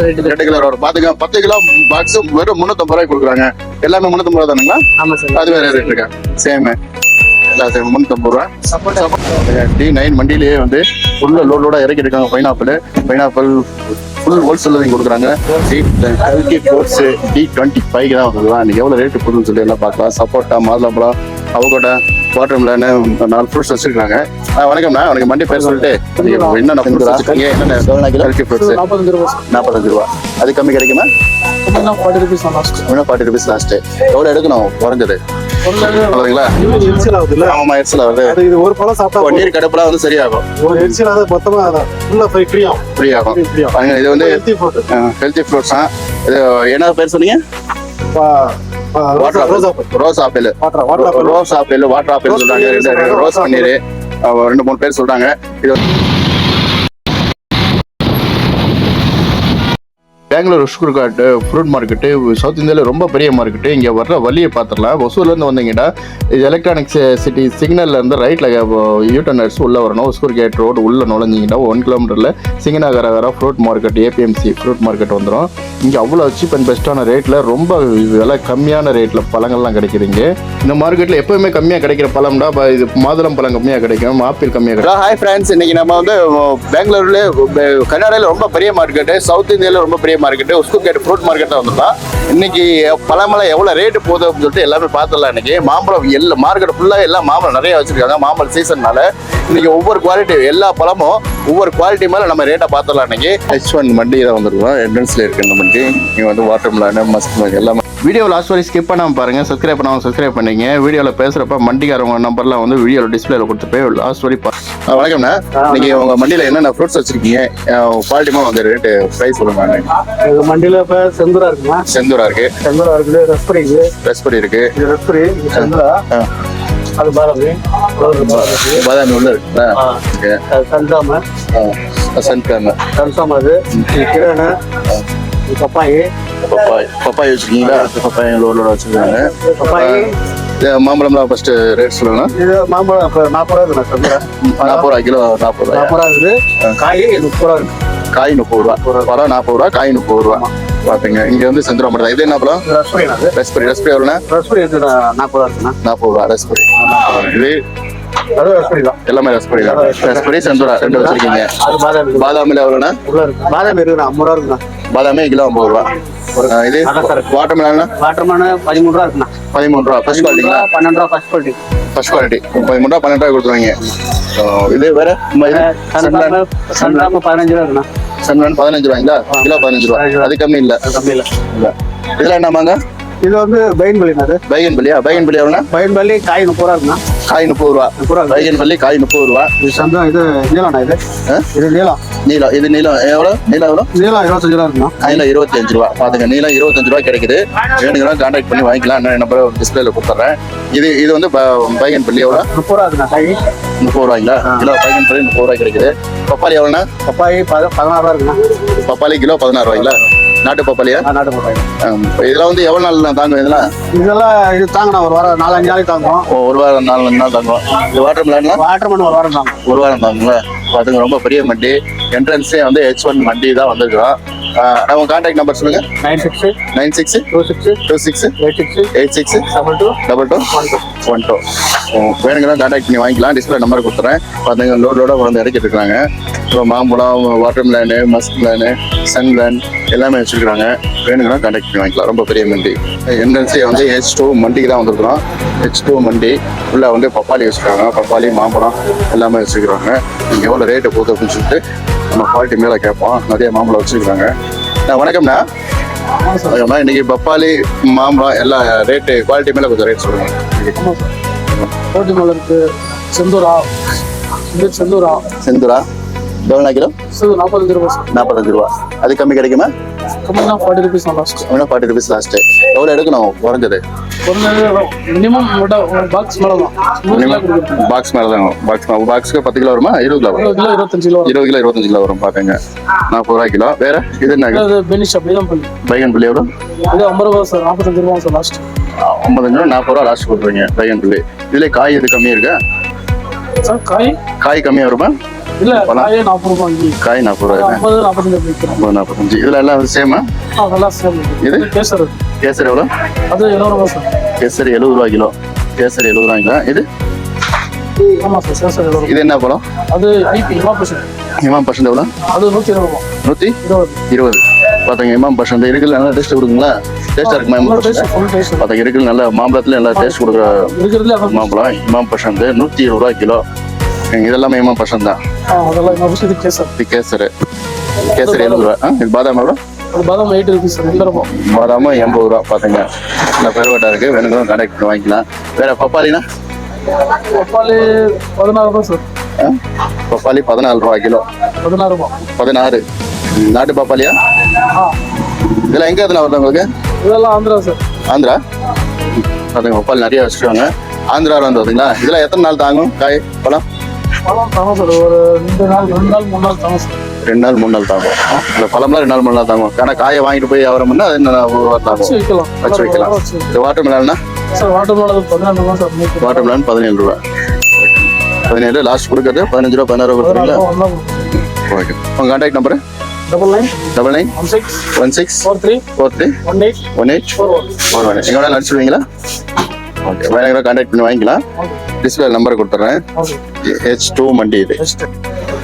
ரெண்டு கிலோ வரும். பாத்துங்க பத்து கிலோ பாக்ஸ் வெறும் முன்னூத்தம்பது ரூபாய் கொடுக்குறாங்க. எல்லாமே முன்னூத்தம்பது ரூபா தானுங்களா? ஆமா சார். அது வேற ரேட் இருக்கா? சேம் எல்லாம் சேம் முன்னூத்தம்பது ரூபா டி நைன் வண்டியிலேயே வந்து ஃபுல்ல லோட் லோடா இறக்கி இருக்காங்க பைனாப்பிள் பைனாப்பிள் ஃபுல் ஹோல்சேல் கொடுக்குறாங்க. கல்கி ஃபோர்ஸ் டி டுவெண்ட்டி ஃபைவ் தான் வந்துருவா இன்னைக்கு எவ்வளோ ரேட்டு போகுதுன்னு சொல்லி எல்லாம் பார்க்கலாம். சப்போட்டா மாதுளம்பழம் அவகோட்டா வாட்டர் மிலான நாலு ஃப்ரூட்ஸ் வச்சிருக்காங்க. வணக்கம்ண்ணா. வணக்கம் மண்டி பேர் சொல்லிட்டு என்னென்ன ஃப்ரூட்ஸ் வச்சிருக்கீங்க என்னென்ன கல்கி ஃப்ரூட்ஸ் நாற்பத்தஞ்சு ரூபா. நாற்பத்தஞ்சு ரூபா. அது கம்மி கிடைக்குமா? Forty rupees last forty rupees last எவ்வளோ எடுக்கணும்? குறைஞ்சது. அவ்வளோங்களா எரிச்சல் அது இது ஒரு பழம் சாப்பிட்டா நீர் கடுப்புலாம் வந்து சரியாகும். ஒரு எரிச்சல் ஆகுது மொத்தமா போய் ஃப்ரீ ஆகும். ஃப்ரீ ஆகும். இது வந்து ஹெல்த்தி ஃபுட் ஹெல்த்தி ஃப்ரூட்ஸ் தான். இது என்ன பேர் சொன்னீங்க? Water rose apple. Rose apple. Rose apple water apple சொல்றாங்க. ரெண்டு ரோஸ் பன்னீர் ரெண்டு மூணு பேர் சொல்றாங்க. இது பெங்களூர் உஷ்குர்காட் ஃப்ரூட் மார்க்கெட்டு சவுத் இந்தியாவில் ரொம்ப பெரிய மார்க்கெட்டு இங்கே வர்ற வழியை பார்த்துடலாம். ஒசூர்லேருந்து வந்தீங்கன்னா இது எலக்ட்ரானிக்ஸ் சிட்டி சிக்னல்லேருந்து ரைட்டில் யூட்டர்னர்ஸ் உள்ளே வரணும். ஒசூர் கேட் ரோடு உள்ளே நுழைஞ்சிங்கன்னா ஒன் கிலோமீட்டரில் சிங்கநகர fruit market APMC fruit market வந்துடும் இங்கே அவ்வளோ சீப் அண்ட் பெஸ்ட்டான ரேட்டில் ரொம்ப விலை கம்மியான ரேட்டில் பழங்கள்லாம் கிடைக்குதுங்க இந்த மார்க்கெட்டில் எப்போவுமே கம்மியாக கிடைக்கிற பழம்டா ப- இது மாதுளம் பழம் கம்மியாக கிடைக்கும் ஆப்பிள் கம்மியாக கிடைக்கும். ஹாய் ஃப்ரெண்ட்ஸ் இன்றைக்கி நம்ம வந்து பெங்களூர்ல கர்நாடகாவில் ரொம்ப பெரிய மார்க்கெட்டு சவுத் இந்தியாவில் ரொம்ப பெரிய மார்க்கெட்டு உஸ்குகேட் ஃப்ரூட் மார்க்கெட் தான் வந்துருக்கோம் இன்னைக்கு பழமெல்லாம் எவ்வளோ ரேட்டு போகுது அப்படின்னு சொல்லிட்டு எல்லாமே பார்த்துடலாம் இன்னைக்கு. மாம்பழம் எல்லா மார்க்கெட் ஃபுல்லாக எல்லாம் மாம்பழம் நிறைய வச்சிருக்காங்க. மாம்பழம் சீசன்னால இன்னைக்கு ஒவ்வொரு குவாலிட்டி எல்லா பழமும் ஒவ்வொரு குவாலிட்டி மேலே நம்ம ரேட்டை பார்த்துடலாம் இன்னைக்கு. ஹெச் ஒன் தான் வந்துருக்கோம். என்ட்ரன்ஸில் இருக்கு இந்த மண்டி இங்கே வந்து வாட்டர் மிலான மஸ்க் எல்லாமே. வீடியோ லாஸ்ட் வரை ஸ்கிப் பண்ணாமல் பாருங்க. சப்ஸ்கிரைப் பண்ணாமல் சப்ஸ்கிரைப் பண்ணீங்க. வீடியோவில் பேசுகிறப்ப மண்டிக்காரவங்க நம்பர்லாம் வந்து வீடியோவில் டிஸ்பிளேல கொடுத்துட்டு போய் லாஸ்ட் வரை வணக்கம்ண்ணா நீங்க உங்க மண்டியில என்னென்ன ஃப்ரூட்ஸ் வச்சிருக்கீங்க? குவாலிட்டிமா வந்து ரேட்டு ப்ரைஸ் சொல்லுங்க மண்டியில இப்ப செந்தூரா இருக்குமா? செந்தூரா. இருக்கு. செந்தூரா இருக்குது. ரஸ்பரி இருக்குது. ரெஸ்பரி இருக்கு. இது ரஸ்பரி ஆ, அது பாதாமி. பாதாமி உள்ள அது சன்சாம சன்சாம அது இது கிரணு பப்பாயி. பப்பாய். பப்பாய் வச்சிருக்கீங்களா? பப்பாய் லோட வச்சிருக்காங்க. பப்பாயி. மாம்பழம்லாம் ஃபர்ஸ்ட் ரேட் சொல்லுங்க இது மாம்பழம் இப்ப நாற்பது ரூபா இருக்கு செந்தூரா நாற்பது ரூபா கிலோ நாற்பது ரூபா. நாற்பது ரூபா இருக்குது. காய் முப்பது ரூபா இருக்கு காய் முப்பது ரூபா. பழம் நாற்பது ரூபா காய் முப்பது ரூபா. பாத்துங்க. இங்க வந்து செந்தூரா தான் இது என்ன பழம்? ரஸ்பரி ரெஸ்பரி. எவ்வளோண்ணா? ரஸ்பரி நாற்பது ரூபா நாற்பது ரூபா ரெஸ்பரி. இது எல்லாமே ரெஸ்பரி தான். ரெஸ்பரி. செந்தூரா. ரெண்டு வச்சிருக்கீங்க. பாதாமில் எவ்வளோண்ணா? பாதாமி இருக்குண்ணா ஐம்பது ரூபா இருக்குண்ணா. பாதாமே கிலோ ஐம்பது ரூபா. இது அதான் சார். வாட்டர் மிலானா வாட்டர்மேனு பதிமூணு ரூபா இருக்குண்ணா. பதிமூணு ரூபா. ஃபர்ஸ்ட் குவாலிட்டிங்களா பன்னெண்டு ரூபா ஃபர்ஸ்ட் குவாலிட்டி ஃபர்ஸ்ட் குவாலிட்டி பதிமூணு ரூபா பன்னெண்டு ரூபா கொடுத்துருவாங்க. இது வேற? சன்ஃபிளவர் பதினஞ்சு ரூபா இருக்குண்ணா. சன்வன் பதினஞ்சு ரூபாய்ங்களா? கிலோ பதினஞ்சு ரூபா. பதினஞ்சு ரூபா. அது கம்மி இல்ல. கம்மி இல்லை. இல்ல. இதெல்லாம் என்னமாங்க இது வந்து பையன் அது பைகன் பள்ளியா? பைகன் பள்ளி எவ்வளோண்ணா? பையன் பள்ளி காய் முப்பது ரூபா இருக்குண்ணா. காய் முப்பது ரூபா. பைகன் பள்ளி காய் முப்பது ரூபா. இது சந்தா இது நீலம்ண்ணா இது? இது நீலம் நீலம் இது நீலம் எவ்வளோ? நீலம் எவ்வளோ? நீலம் இருபத்தஞ்சு ரூபா இருக்குண்ணா. நீலம் இருபத்தி அஞ்சு ரூபா. பாத்துங்க நீலம் இருபத்தஞ்சு ரூபா கிடைக்குது. வேணுங்கன்னா கான்டாக்ட் பண்ணி வாங்கிக்கலாம். நான் நம்பர் டிஸ்பிளேல கொடுத்துட்றேன். இது இது வந்து பைகன் பள்ளி எவ்வளோ? முப்பது ரூபா இருக்குண்ணா காய். முப்பது ரூபாய்ங்களா? கிலோ பைகன் பள்ளி முப்பது ரூபாய் கிடைக்குது. பப்பாளி எவ்வளோண்ணா? பப்பாய் பத பதினாறு ரூபா இருக்குண்ணா. பப்பாளி கிலோ பதினாறு ரூபாய்ங்களா? நாட்டு பப்பாளியா நாட்டு பப்பாய் ஆம். இதெல்லாம் வந்து எவ்வளோ நாள் தாங்கும் இதெல்லாம்? இதெல்லாம் இது தாங்கண்ணா ஒரு வாரம் நாலஞ்சு நாளைக்கு தாங்கும். ஒரு வாரம் நாலு நாள் தாங்கும். இது வாட்டர் மிலான்லாம் வாட்டர்மேன் ஒரு வாரம் தாங்கும். ஒரு வாரம் தாங்களா பாத்துங்க ரொம்ப பெரிய மண்டி. என்ட்ரன்ஸே வந்து ஹெச் ஒன் மண்டி தான் வந்திருக்கிறோம். நம்ம கான்டாக்ட் நம்பர் சொல்லுங்க. Nine six nine six two six two six eight six eight six double two double two one two one two வேணுங்கன்னா contact பண்ணி வாங்கிக்கலாம். டிஸ்பிளே நம்பர் கொடுத்துறேன். பாத்துங்க லோட் லோட வந்து இறக்கிட்டு இருக்காங்க அப்புறம் மாம்பழம் water melon Musk melon sun melon எல்லாமே வச்சிருக்காங்க. வேணுங்கன்னா கான்டாக்ட் பண்ணி வாங்கிக்கலாம். ரொம்ப பெரிய மண்டி என்ட்ரன்ஸே வந்து ஹெச் டூ மண்டிக்கு தான் வந்திருக்கிறோம். ஹெச் டூ மண்டி உள்ள வந்து பப்பாளி வச்சிருக்காங்க. பப்பாளி மாம்பழம் எல்லாமே வச்சிருக்காங்க எவ்வளோ ரேட்டு போகுது அப்படின்னு சொல்லிட்டு நம்ம குவாலிட்டி மேலே கேட்போம். நிறைய மாம்பழம் வச்சிருக்காங்க. வணக்கம்ண்ணா. வணக்கம்ண்ணா. இன்னைக்கு பப்பாளி மாம்பழம் எல்லா ரேட்டு குவாலிட்டி மேலே கொஞ்சம் ரேட் சொல்லுங்க. ஆமாம் சார். கோட்டி மலை இருக்கு. செந்தூரா. செந்தூரா. செந்தூரா. எவ்வளோ கிலோ? நாற்பத்தஞ்சு ரூபா நாற்பத்தஞ்சு ரூபா. அது கம்மி கிடைக்குமா? கம்மினா forty rupees last forty rupees last எவ்வளோ எடுக்கணும் குறைஞ்சது? மினிமம் பாக்ஸ் மேலே தான் பாக்ஸ் மேலே தான் பாக்ஸ் பாக்ஸுக்கு பத்து கிலோ வருமா? இருபது கிலோ வரும்? கிலோ இருபத்தஞ்சு கிலோ. இருபது கிலோ இருபத்தஞ்சு கிலோ வரும் பார்த்துங்க நாற்பது ரூபா கிலோ. வேற? இது என்ன? பெனிஷ் அப்படி தான் பண்ணி பைகன் புள்ளி எவ்வளோ இது ஐம்பது ரூபா சார் நாற்பத்தஞ்சு ரூபா சார் லாஸ்ட் ஐம்பத்தஞ்சு ரூபா நாற்பது ரூபா லாஸ்ட் கொடுக்குறீங்க பைகன் புள்ளி. இதுல காய் இது கம்மியா இருக்கா? சார் காய்? காய் கம்மியா வருமா? இல்ல? காயே நாற்பது ரூபாய் இங்கே காய் நாற்பது ரூபாய் ஐம்பது நாற்பத்தஞ்சு விற்கிறோம் ஐம்பது நாற்பத்தஞ்சு. இதில் எல்லாம் சேமா ஆ, நல்லா சேம் இது? கேசர் கேசரி எவ்வளோ? அது எழுபது ரூபா சார். கேசரி எழுபது ரூபா கிலோ. கேசரி எழுபது ரூபாய்ங்களா இது? ஆமா சார் கேசர் எழுபது ரூபா இது என்ன பழம்? அது ஐபி இமா பர்சன்ட் இமாம் எவ்வளோ? அது நூற்றி இருபது ரூபா நூற்றி இருபது. இருபது. பார்த்தாங்க இமாம் இருக்குல்ல நல்லா டேஸ்ட் கொடுக்குங்களா? இமாம் டேஸ்ட் ஃபுல் டேஸ்ட் பார்த்தாங்க இருக்குல்ல நல்லா மாம்பழத்துல நல்லா டேஸ்ட் கொடுக்குற மாம்பழம். இமாம் பசந்த் நூற்றி இருபது ரூபா கிலோ. இதெல்லாமே இமாம் பசந்த் தான். ஆ, அதெல்லாம் இமா பர்சன்ட் இது கேசர். இது கேசரி. எழுபது ரூபா. இது பாதாம் எவ்வளோ? பாதாம் எயிட் ருபீஸ் எந்த ரூபா. பாதாமும் எண்பது ரூபா பார்த்துங்க நல்லா பெருவட்டா இருக்குது வேணுங்களும் கனெக்ட் பண்ணி வாங்கிக்கலாம். வேற பப்பாளினா? பப்பாளி பதினாறு ரூபா சார்? பப்பாளி பதினாலு ரூபா கிலோ. பதினாறு ரூபா. பதினாறு. நாட்டு பப்பாளியா? இதெல்லாம் எங்கே எதுனா வருது உங்களுக்கு? இதெல்லாம் ஆந்திரா சார் ஆந்திரா? பார்த்துங்க பப்பாளி நிறைய வச்சுருவாங்க ஆந்திராவில் வந்து பார்த்தீங்களா இதெல்லாம் எத்தனை நாள் தாங்கும் காய் பழம்? பழம் ஒரு ரெண்டு நாள் ரெண்டு நாள் மூணு நாள் தாங்க சார். ரெண்டு நாள் மூணு நாள் தாங்கும். இந்த பழம்லாம் ரெண்டு நாள் மூணு நாள் தாங்கும். ஆனால் காயை வாங்கிட்டு போய் அவரம்னா அது என்ன ஒரு வாரம் தாங்கும். வைக்கலாம். வச்சு வைக்கலாம். இது வாட்டர் மிலான்னா? சார் வாட்டர் மேலே பதினாறு ரூபா சார் வாட்டர் மிலான் பதினேழு ரூபா. பதினேழு லாஸ்ட் கொடுக்குறது பதினஞ்சு ரூபா பதினாறு ரூபா கொடுக்குறீங்களா? ஓகே உங்கள் contact number double nine double nine one six one six four three four three one eight one eight four one four one எங்கே வேணாலும் அனுப்பிச்சுடுவீங்களா ஓகே வேற எங்கே கான்டாக்ட் பண்ணி வாங்கிக்கலாம். டிஸ்பிளே நம்பர் கொடுத்துட்றேன் ஓகே ஹெச் டூ மண்டி இது. பெஸ்ட்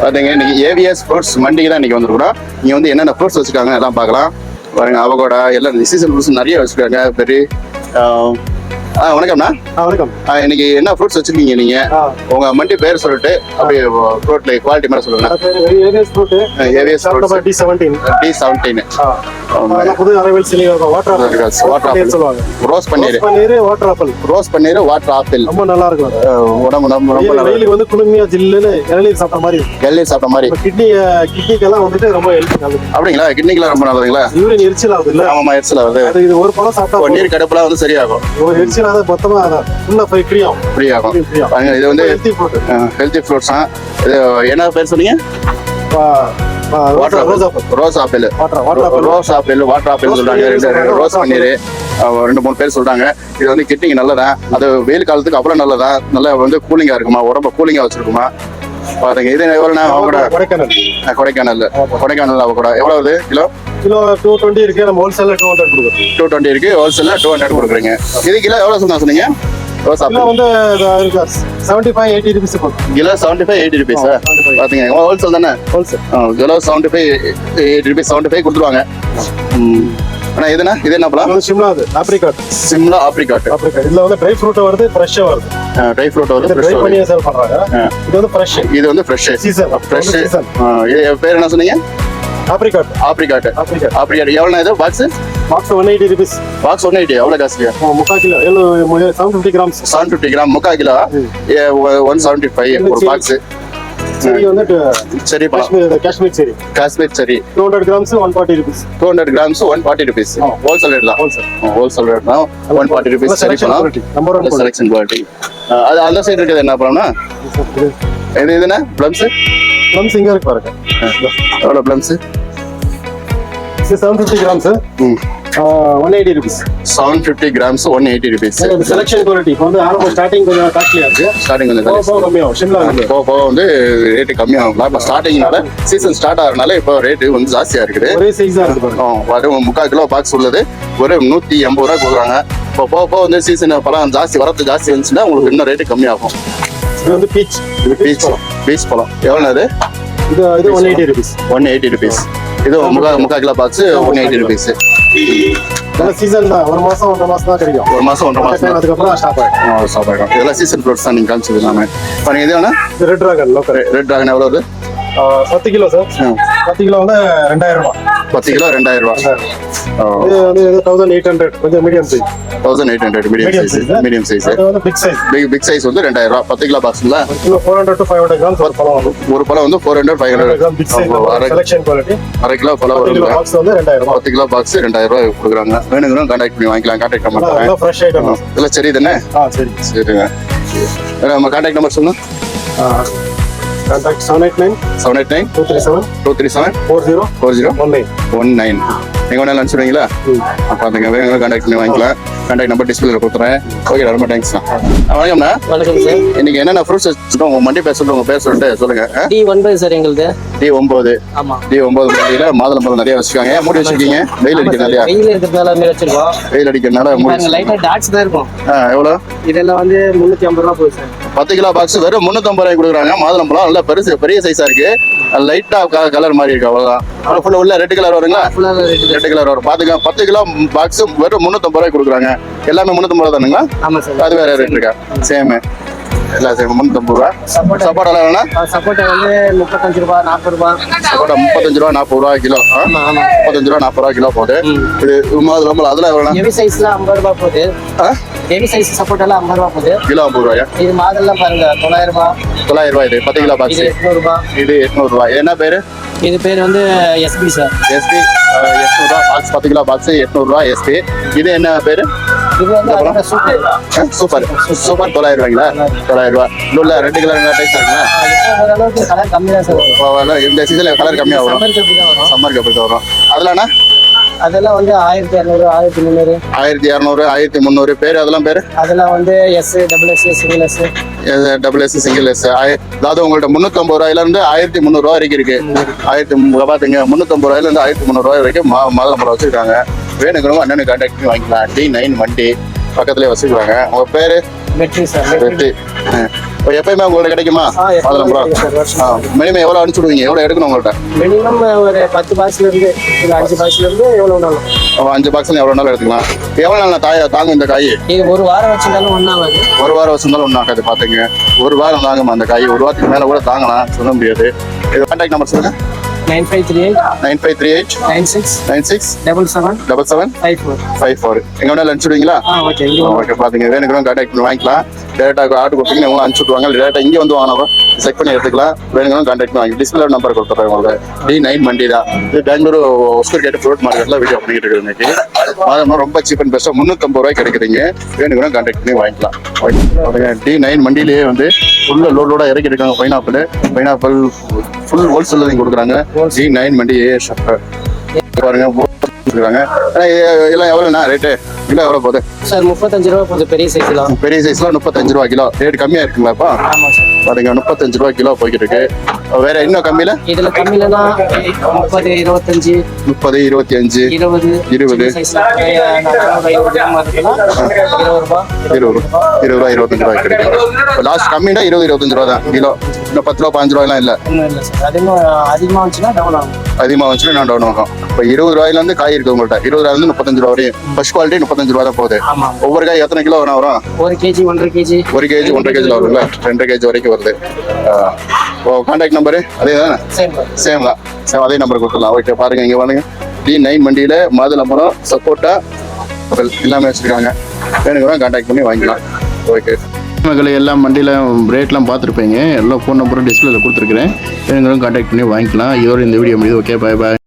பாத்தீங்க இன்னைக்கு ஏவிஎஸ் ஃப்ரூட்ஸ் மண்டிக்கு தான் இன்னைக்கு வந்திருக்கிறோம். இங்க வந்து என்னென்ன ஃப்ரூட்ஸ் வச்சிருக்காங்க எல்லாம் பார்க்கலாம். பாருங்க அவகோடா எல்லாம் சீசன் ஃப்ரூட்ஸ் நிறைய வச்சிருக்காங்க. பெரிய ஆ வணக்கம்ண்ணா. ஆ வணக்கம். இன்னைக்கு என்ன ஃப்ரூட்ஸ் வச்சிருக்கீங்க நீங்க? உங்க மண்டி பேர் சொல்லிட்டு அப்படியே ஃப்ரூட்ல குவாலிட்டி மாதிரி சொல்லுங்க AVS fruit AVS fruits D seventeen D seventeen புது arrival Chile water apple water apple சொல்லுவாங்க. ரோஸ் பன்னீர் பன்னீர் வாட்டர் ஆப்பிள் ரோஸ் பன்னீர் வாட்டர் ஆப்பிள் ரொம்ப நல்லா இருக்கும். உடம்பு ரொம்ப ரொம்ப நல்லா வெயிலுக்கு வந்து குளுமையா ஜில்லுன்னு இளநீர் சாப்பிட்ட மாதிரி எல்லாம் சாப்பிட்ட மாதிரி. கிட்னி கிட்னிக்கெல்லாம் வந்துட்டு ரொம்ப ஹெல்த் நல்லது அப்படிங்களா? கிட்னிக்கெல்லாம் ரொம்ப நல்லதுங்களா? யூரின் எரிச்சல் ஆகுது இல்ல ஆமாமா எரிச்சல் அது இது ஒரு பழம் சாப்பிட்டா. நீர் கடுப்புலாம் வந்து சரியாகும். ஒரு எரிச்சல் ஆகுது மொத்தமா அதான். ஃபுல்லா ஃப்ரீ ஆகும். ஃப்ரீ ஆகும். இது வந்து ஹெல்த்தி ஃப்ரூட் ஹெல்த்தி ஃப்ரூட்ஸ் தான் இது என்ன பேர் சொன்னீங்க? Water rose apple. Rose apple. Water apple. சொல்றாங்க. ரோஸ் பன்னீர். ரெண்டு மூணு பேர் சொல்றாங்க. இது வந்து கிட்னிக்கு நல்லதா? அது வெயில் காலத்துக்கு அப்புறம் நல்லதா? நல்லா வந்து கூலிங்கா இருக்குமா? உடம்ப கூலிங்கா வச்சிருக்குமா? பாருங்க இது எவ்வளோண்ணா அவங்க கூட? கொடைக்கானல். கொடைக்கானல். கொடைக்கானல் அவ கூட. எவ்வளவு கிலோ? கிலோ டூ டுவெண்ட்டி இருக்கு. நம்ம ஹோல்சேல்ல டூ ஹண்ட்ரட் கொடுக்குறோம். டூ டுவெண்ட்டி இருக்கு. ஹோல்சேல்ல டூ ஹண்ட்ரட் கொடுக்குறீங்க. இது கிலோ எவ்வளவு சொன்னா சொன்னீங்க? வந்து seventy five eighty rupees kilo seventy five eighty rupees பாத்தீங்க. ஹோல்சேல் தானே? Wholesale kilo seventy five eighty rupees seventy five கொடுத்துருவாங்க. ம். அண்ணா இது என்ன? பழம்? சிம்லா அது ஆப்ரிகாட் சிம்லா ஆப்ரிகாட் ஆப்ரிகாட் இதுல வந்து ட்ரை ஃப்ரூட் வருது ஃப்ரெஷ்ஷா வருது. ட்ரை ஃப்ரூட் வந்து ட்ரை பண்ணி சேல் பண்றாங்க. இது வந்து ஃப்ரெஷ் இது வந்து ஃப்ரெஷ் சீசன் ஃப்ரெஷ் சீசன் இது பேர் என்ன சொன்னீங்க? ஆப்ரிகாட் ஆப்ரிகாட் ஆப்ரிகாட் ஆப்ரிகாட் எவ்வளோ இது? Box box one eighty rupees box one eighty எவ்வளோ காஸ்ட்லியா முக்கால் கிலோ. எழுபது seven fifty grams seven fifty gram முக்கா கிலோ? ஒன் செவன்டி ஃபைவ் ஒரு பாக்ஸ் சரி வந்து சரி காஷ்மீர் காஷ்மீர் சரி. காஷ்மீர் சரி. Two hundred grams one forty rupees two hundred grams one forty rupees wholesale rate தான். ஹோல்சேல் ரேட் தான். ஒன் ஃபார்ட்டி ருபீஸ் சரி செலெக்ஷன் குவாலிட்டி அது அந்த சைடு இருக்கிறது என்ன பழம்னா இது இது என்ன? பிளம்ஸ் கிராம்ஸ் இங்க இருக்கு பாருங்க. எவ்வளோ பிளம்ஸ் செவன் ஃபிஃப்டி கிராம்ஸ் ம். One eighty rupees seven fifty grams one eighty rupees selection quality வந்து ஆரம்ப ஸ்டார்டிங் கொஞ்சம் காஸ்ட்லியா இருக்கு. ஸ்டார்டிங் போக கம்மியாகும். ஷிம்லா போக போக வந்து ரேட்டு கம்மியாகுங்களா இப்போ ஸ்டார்டிங்னால சீசன் ஸ்டார்ட் ஆகிறனால இப்போ ரேட்டு வந்து ஜாஸ்தியாக இருக்குது. ஒரே சைஸ் தான் இருக்கு பாருங்க. ஆ, வெறும் முக்கால் கிலோ பாக்ஸ் உள்ளது. ஒரு நூற்றி எண்பது ரூபா கொடுக்குறாங்க. இப்போ போக போக வந்து சீசன் பழம் ஜாஸ்தி வரது ஜாஸ்தி இருந்துச்சுன்னா உங்களுக்கு இன்னும் ரேட்டு கம்மியாகும். இது வந்து பீச் இது பீச் பீச் பழம். எவ்வளோ அது இது? இது one eighty rupees one eighty rupees இது முக்கா முக்கால் kilo box one eighty rupees season தான். ஒரு மாசம் ஒன்றரை மாசம் தான் கிடைக்கும். ஒரு மாதம் ஒன்றரை மாதம் அதுக்கப்புறம் ஸ்டாப் ஆயிடும். சாப்பிட்றோம் இதெல்லாம் சீசன் ஃப்ரூட்ஸ் தான் நீங்கள் காமிச்சது எல்லாமே. இப்போ நீங்கள் இது வேணா red dragon local red dragon எவ்வளோ வருது பத்து கிலோ சார் பத்து கிலோ வந்து ரெண்டாயிரம் ரூபாய். பத்து கிலோ ரெண்டாயிரம் ரூபா. இது வந்து தௌசண்ட் எயிட் ஹண்ட்ரட் கொஞ்சம் medium size thousand eight hundred medium size. Medium size big size big big size வந்து ரெண்டாயிரம் ரூபா. பத்து கிலோ பாக்ஸ்ல four hundred to five hundred ஒரு பழம் வரும். ஒரு பழம் வந்து four hundred five hundred selection quality அரை கிலோ பழம் வருங்க. பாக்ஸ் வந்து ரெண்டாயிரம் ரூபாய் பத்து கிலோ பாக்ஸ் ரெண்டாயிரம் ரூபாய் கொடுக்குறாங்க. வேணுங்கிறோம் கான்டாக்ட் பண்ணி வாங்கிக்கலாம் கான்டாக்ட் நல்லா ஃப்ரெஷ் ஐட்டம் இதெல்லாம் சரி தானே? சரிங்க. வேற நம்ம கான்டாக்ட் நம்பர் சொல்லுங்க. Contact seven eight nine seven eight nine two three seven two three seven four zero four zero one nine one nine எங்கே வேணாலும் அனுப்பிச்சுடுவீங்களா பார்த்துங்க வேணும் கான்டாக்ட் பண்ணி வாங்கிக்கலாம். கான்டாக்ட் நம்பர் டிஸ்பிளேல கொடுத்துறேன். ஓகே ரொம்ப தேங்க்ஸ் வணக்கம்ண்ணா. வணக்கம் சார். இன்னைக்கு என்னென்ன ஃப்ரூட்ஸ் வச்சுருக்கோம் உங்கள் மண்டி பேர் சொல்லுங்க உங்கள் பேர் சொல்லிட்டு சொல்லுங்க. டி ஒன்பது சார் எங்களுது. டி ஒம்பது ஆமா. டி ஒம்பது மண்டியில் மாதுளம்பழம் நிறைய வச்சுருக்காங்க. ஏன் மூடி வச்சிருக்கீங்க? வெயில் அடிக்க நிறையா வெயில் இருக்கிறதுனால மாதிரி வச்சிருக்கோம். வெயில் அடிக்கிறதுனால மூடி பாருங்க லைட்டா டாட்ஸ் தான் இருக்கும். ஆ எவ்வளோ? இதெல்லாம் வந்து முந்நூற்றி ஐம்பது ரூபா போகுது சார். பத்து கிலோ பாக்ஸ் வெறும் முந்நூற்றம்பது ரூபாய் கொடுக்குறாங்க. மாதுளம்பழம் நல்லா பெருசு பெரிய சைஸாக இருக்கு. லைட்டாக கலர் மாதிரி இருக்கு அவ்வளோதான் ஆனால் ஃபுல்லாக உள்ள ரெட் கலர் வருங்களா? ரெட் கலர் வரும். பார்த்துக்க பத்து கிலோ பாக்ஸ் வெறும் முந்நூற்றம்பது ரூபாய் கொடுக்குறாங்க. எல்லாமே முந்நூற்றம்பது ரூபா தானுங்களா? அது வேற ரேட் இருக்கா? சேமு எல்லாம் சேம் முந்நூற்றம்பது ரூபா. சப்போட்டா வேணா சப்போட்டா வந்து முப்பத்தஞ்சு ரூபா நாற்பது ரூபா. சப்போட்டா முப்பத்தஞ்சு ரூபா நாற்பது ரூபா கிலோ. முப்பத்தஞ்சு ரூபா நாற்பது ரூபா கிலோ போகுது. இது மாதுளம்பழம் அதெல்லாம் எவ்வளோ ஹெவி சைஸ்ல ஐம்பது ரூபா போகுது? ஹெவி சைஸ் சப்போட்டாலாம் ஐம்பது ரூபா போகுது. கிலோ ஐம்பது ரூபாயா? இது மாதெல்லாம் பாருங்க தொள்ளாயிரம் ரூபா. தொள்ளாயிரம் ரூபாய் இது பத்து கிலோ பாக்ஸ் எட்நூறு ரூபா. இது எட்நூறு ரூபாய் இது என்ன பேரு? இது பேர் வந்து எஸ்பி சார் எஸ்பி எட்நூறுரூவா பாக்ஸ் பத்து கிலோ பாக்ஸ் எட்நூறுரூவா எஸ்பி இது என்ன பேரு? சூப்பர். சூப்பர். சூப்பர். தொள்ளாயிரம் ரூபாய்ங்களா தொள்ளாயிரம் ரூபாய் உள்ள ரெண்டு கலர் என்ன டைஸ் இருக்குங்களா? இந்த சீசனில் கலர் கம்மியாக வரும். சம்மருக்கு வரும். அதெல்லாம்ண்ணா அதெல்லாம் வந்து ஆயிரத்தி இரநூறு ஆயிரத்தி முந்நூறு. ஆயிரத்தி இரநூறு ஆயிரத்தி முந்நூறு. பேர் அதெல்லாம் பேர்? அதெல்லாம் வந்து S double S single S double S single S அதாவது உங்கள்ட்ட முந்நூற்றம்பது ரூபாயிலேருந்து ஆயிரத்தி முந்நூறுரூவா வரைக்கும் இருக்கு. ஆயிரத்தி பாத்தீங்க முந்நூற்றம்பது ரூபாயிலேருந்து ஆயிரத்தி முந்நூறுரூவா வரைக்கும் மா மாதுளம்பழம் வச்சிருக்காங்க. வேணுங்கிறவங்க அண்ணனு கான்டாக்ட் பண்ணி வாங்கிக்கலாம். டி நைன் வண்டி பக்கத்துலேயே வச்சுருக்காங்க உங்கள் பேர்? வெற்றி சார் வெற்றி இப்போ எப்பயுமே உங்கள்ட்ட கிடைக்குமா? வருஷம். ஆ. மினிமம் எவ்வளோ அனுப்பிச்சுடுவீங்க? எவ்வளோ எடுக்கணும் உங்கள்கிட்ட மினிமம் ஒரு பத்து பாக்ஸ்ல இருந்து இல்ல அஞ்சு பாக்ஸ்ல இருந்து எவ்வளவு வேணாலும். அப்ப அஞ்சு பாக்ஸ்ல எவ்வளோ நாள் எடுத்துக்கலாம். எவ்வளோ நாள் தாய தாங்கும் இந்த காய்? இது ஒரு வாரம் வச்சிருந்தாலும் ஒன்றாவது ஒரு வாரம் வச்சிருந்தாலும் ஒன்றும் ஆகாது பார்த்துங்க ஒரு வாரம் தாங்குமா அந்த காய்? ஒரு வாரத்துக்கு மேலே கூட தாங்கலாம் சொல்ல முடியாது. இது கான்டாக்ட் நம்பர் சொல்லுங்க. Nine five three eight. Nine five three eight. Nine six. Nine six. Double seven. Double seven. Five four. Five four. எங்கே வேணாலும் அனுப்பிச்சுடுவீங்களா ஆ ஓகே. இங்கே ஓகே. பார்த்துங்க வேணுங்களும் கான்டாக்ட் பண்ணி வாங்கிக்கலாம். டேரெக்டாக ஆர்டர் கொடுத்தீங்கன்னா உங்களும் அனுப்பிச்சு விட்ருவாங்க டேரெக்டாக இங்கே வந்து வாங்கினப்போ செக் பண்ணி எடுத்துக்கலாம். வேணுங்களும் கான்டாக்ட் பண்ணி வாங்கி டிஸ்பிளே நம்பர் கொடுத்துட்றேன் உங்களுக்கு. டி நைன் மண்டி தான் இது பெங்களூர் ஒஸ்கர் கேட்டு ஃப்ரூட் மார்க்கெட்டில் வீடியோ இருக்குது இன்னைக்கு. அது ரொம்ப சீப் அண்ட் பெஸ்ட்டாக முந்நூற்றம்பது ரூபாய் கிடைக்குதுங்க. வேணுங்களும் கான்டாக்ட் பண்ணி வாங்கிக்கலாம். டி நைன் மண்டியிலேயே வந்து உள்ள லோட் லோடாக இறக்கி இருக்காங்க பைனாப்பிள் பைனாப்பிள் ஃபுல் ஹோல்சேல் தான் கொடுக்குறாங்க. டி நைன் மண்டி ஏ பாருங்க கொடுக்குறாங்க. இதெல்லாம் எவ்வளோண்ணா ரேட்டு கிலோ எவ்வளோ போகுது? சார் முப்பத்தஞ்சு ரூபா கொஞ்சம் பெரிய சைஸ்லாம் பெரிய சைஸ்ல முப்பத்தஞ்சு ரூபா கிலோ. ரேட் கம்மியா இருக்குங்களா இப்போ? ஆமாம் சார். பாருங்க முப்பத்தஞ்சு ரூபா கிலோ போய்கிட்டு இருக்கு. வேற இன்னும் கம்மியில? இதுல கம்மியிலனா முப்பது இருபத்தஞ்சு முப்பது இருபத்தி அஞ்சு இருபது. இருபது. இருபது ரூபா இருபது ரூபா இருபது ரூபா இருபத்தஞ்சு ரூபாய். கிடைக்கும் லாஸ்ட் கம்மினா இருபது இருபத்தஞ்சு ரூபா தான். கிலோ. இன்னும் பத்து ரூபா பாஞ்சு ரூபாயெல்லாம் இல்லை. ஒன்றும் இல்லை சார். அது இன்னும் அதிகமாக வந்துச்சுன்னா டவுன் ஆகும். அதிகமாக வந்துச்சுன்னா நான் டவுன் ஆகும். இப்போ இருபது ரூபாயில இருந்து காய் இருக்கு உங்கள்கிட்ட இருபது ரூபாயிலிருந்து முப்பத்தஞ்சு ரூபா வரையும். ஃபர்ஸ்ட் குவாலிட்டி முப்பத்தஞ்சு ரூபா தான் போகுது. ஒவ்வொரு காய் எத்தனை கிலோ வரும்? ஒரு கேஜி ஒன்றரை கேஜி ஒரு கேஜி ஒன்றரை கேஜில வருங்களா ரெண்டரை கேஜி வரைக்கும் வருது. ஓ கான்டாக்ட் நம்பரு அதே தானே? சரி சேம் தான். சேம் அதே நம்பர் கொடுத்துடலாம். ஓகே பாருங்க இங்க பாருங்க. டி நைன் வண்டியில மாதுளம்பழம் சப்போட்டா எல்லாமே வச்சிருக்காங்க. வேணுங்கிறவங்க கான்டாக்ட் பண்ணி வாங்கிக்கலாம். ஓகே மக்களை எல்லாம் வண்டியில் ரேட்லாம் பார்த்துருப்பீங்க. எல்லா ஃபோன் நம்பரும் டிஸ்பிளேல கொடுத்துருக்குறேன். வேணுங்கிறவங்க கான்டாக்ட் பண்ணி வாங்கிக்கலாம். இதோட இந்த வீடியோ முடியுது. ஓகே பாய் பாய்